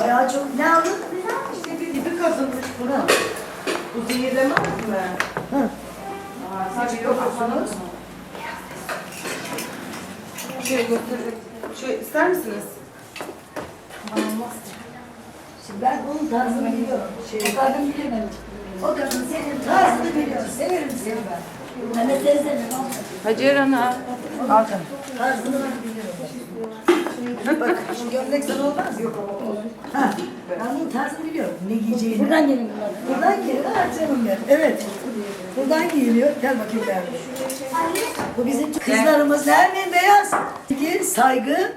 Ayağı çok ne aldın? İşte bir dibi kazınmış buna. Bu zehirlemez mi? Hı. Aa, sadece yok musunuz? Şöyle götürürüm. Şöyle ister misiniz? Şimdi ben onun tarzını biliyorum. Şey, kadın bilemem. O kadın senin tarzını biliyor. Severim seni ben. Hacer Ana. Ben biliyorum. Bak şu gömlek sana olmaz? Yok Ha, ben bunun tarzını biliyorum. Ne giyeceğini. Buradan gelin. Buradan gelin. Ha canım benim. Evet. Buradan giyiliyor. Gel bakayım ben. Bu bizim kızlarımız Nermin Beyaz. Ki saygı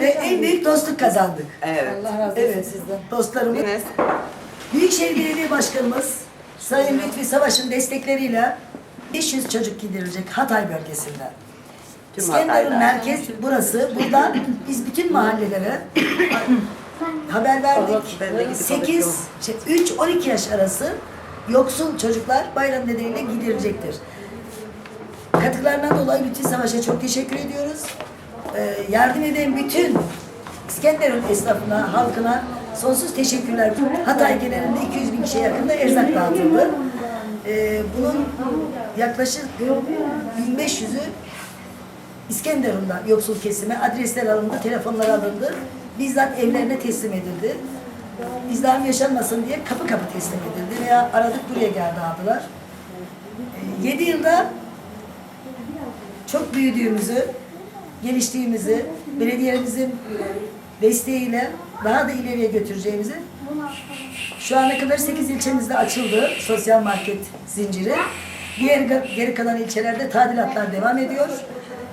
ve en büyük dostluk kazandık. Evet. Evet sizden. Dostlarımız. Büyükşehir Belediye Başkanımız Sayın Lütfi Savaş'ın destekleriyle 500 çocuk giderilecek Hatay bölgesinden. Tüm İskenderun Hatay'da. merkez burası. Buradan biz bütün mahallelere haber verdik. Ben de gidip 8, şey, 3-12 yaş arası yoksul çocuklar bayram nedeniyle giderilecektir. Katkılarından dolayı Lütfi Savaş'a çok teşekkür ediyoruz. Ee, yardım eden bütün İskenderun esnafına, halkına sonsuz teşekkürler. Hatay genelinde 200 bin kişiye yakında erzak dağıtıldı. Ee, bunun yaklaşık 1500'ü İskenderun'da yoksul kesime adresler alındı, telefonlar alındı. Bizzat evlerine teslim edildi. İzdiham yaşanmasın diye kapı kapı teslim edildi veya aradık buraya geldi aldılar. 7 yılda çok büyüdüğümüzü, geliştiğimizi, belediyemizin desteğiyle daha da ileriye götüreceğimizi şu ana kadar 8 ilçemizde açıldı sosyal market zinciri. Diğer geri kalan ilçelerde tadilatlar devam ediyor.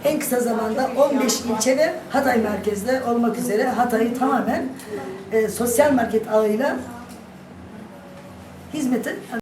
En kısa zamanda 15 ilçe ve Hatay merkezde olmak üzere Hatay'ı tamamen e, sosyal market ağıyla hizmeti